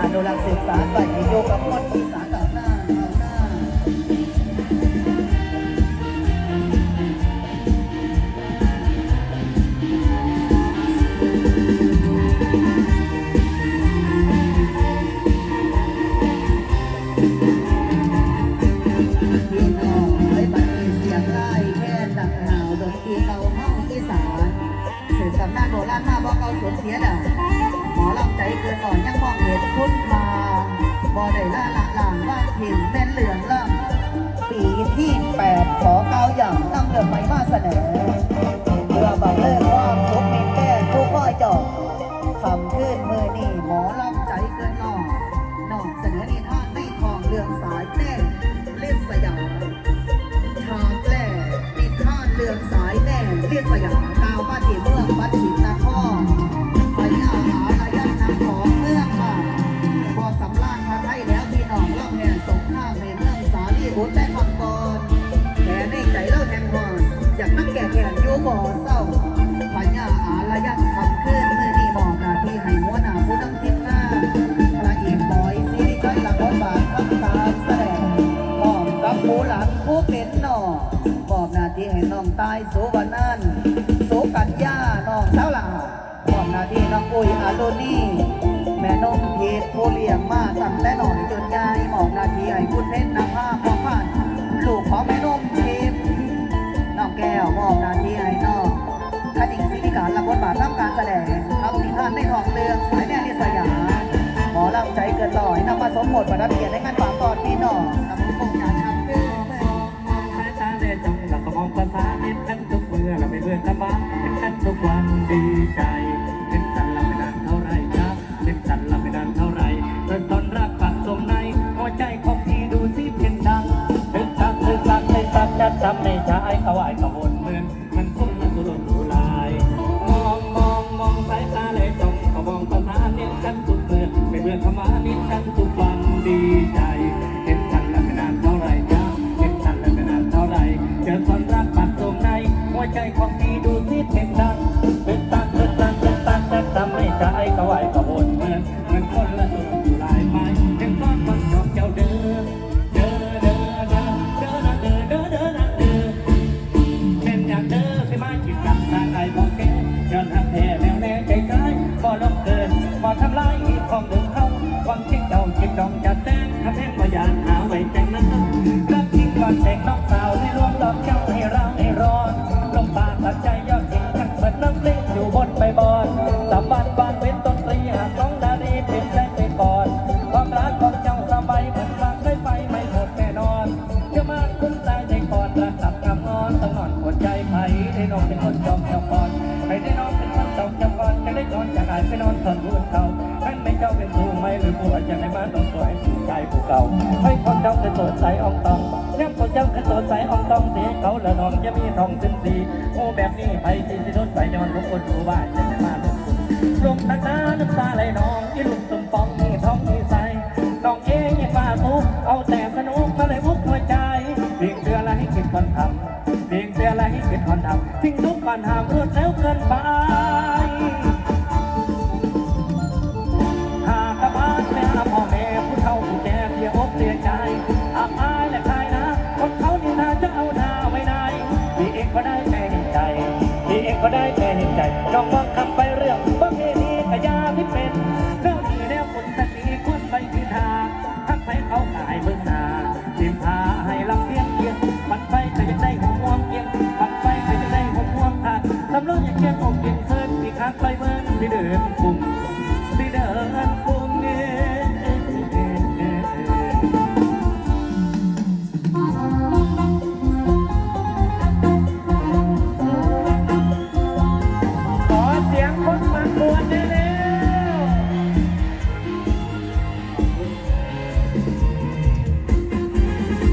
อนุรักษ์สืบสานไปอยู่กับคนอีสานต่างหน้าเสียดำหน้าโบราณมาบอกเอาสูญเสียแล้ว อลำใจเกินอ่อนยังมองเห็นคุณค่าบ่ได้ละละลางว่าหินแม่นเหลืองล่ำปีที่แปดขอเก้าอย่างตั้งเดิมไปมาเสนอเพื่อบอกเลิกความทุกข์มีแก้ผู้ค่อยจอกคำขึ้นมือนี่หมอลำใจเกินอ่อนนอกเสนอนิทานไม่ทองเรืองสายแน่เล่นสยามชามแร่มีท่านเรืองสายแน่เรียกสยาม น้าที่น้องอุ้ยอาโลนี่แม่นมพีดผู้เลี้ยงมาตั้งแต่หน่อยจนใหญ่มอบหน้าที่ให้คุณเพชรนภาพองพันลูกของแม่นมพีดน้องแก้วมอบหน้าที่ให้น้องคณิงศิริการรับบทบาทรับการแสดงทำนิทานในทองเรืองสายแม่ลิสยาหมอลำใจเกินร้อยนำมาสมบทประดับเกียรติในงานฝากตอนพี่น้องนำผู้คงการทำขึ้นมองสายตาเล่จ้องแล้วก็มองภาษาเห็นกันทุกเมื่อเราไม่เบื่อกันบ้างเห็นกันทุกวันดีใจ ทำลายของเดิมเขาความคิดเจ้าคิดดองจะแต่งทำแห้งบ่ยานหาไว้แต่งนั้นรักจริงก่อนแต่งน้องสาวให้รวมดอกเจ้าให้เราให้รอนลมปากตัดใจยอดจริงทั้งเหมือนน้ำเล่นอยู่บนใบบอนสามบันบ้านเป็นต้นตรีหากน้องดาดีเป็นใจไปก่อนความรักของเจ้าสบายเหมือนฟางได้ไปไม่หมดแน่นอนเชื่อมาคุ้มตายใจก่อนรักกับกำนอนต้องนอนหัวใจไผ่ได้นอนเป็นคนจอม ให้คนเจ้าเป็นสดใสอ่องตองย่ำคนเจ้าคือตัวใสอ่องตองสีเขาละนองจะมีทองสินสีโอ้แบบนี้ไปที่สิโดนไปย้อนลูกคนรู้ว่าจะได้มาลงทุนลงตั้งน้าน้ำตาไหลนองที่ลุกตุ่มปองนี่ท้องนี่ใสน้องเองยังว่าทุกเอาแต่สนุกมาเลยมุกหัวใจเพียงเตือนละให้คิดคนทำเพียงเตือนละให้คิดคนทำทิ้งทุกปัญหารวดเร็ว สำรองอย่างเกียงอกเกียงเซินพี่คักไปเบิ่งที่เดินโค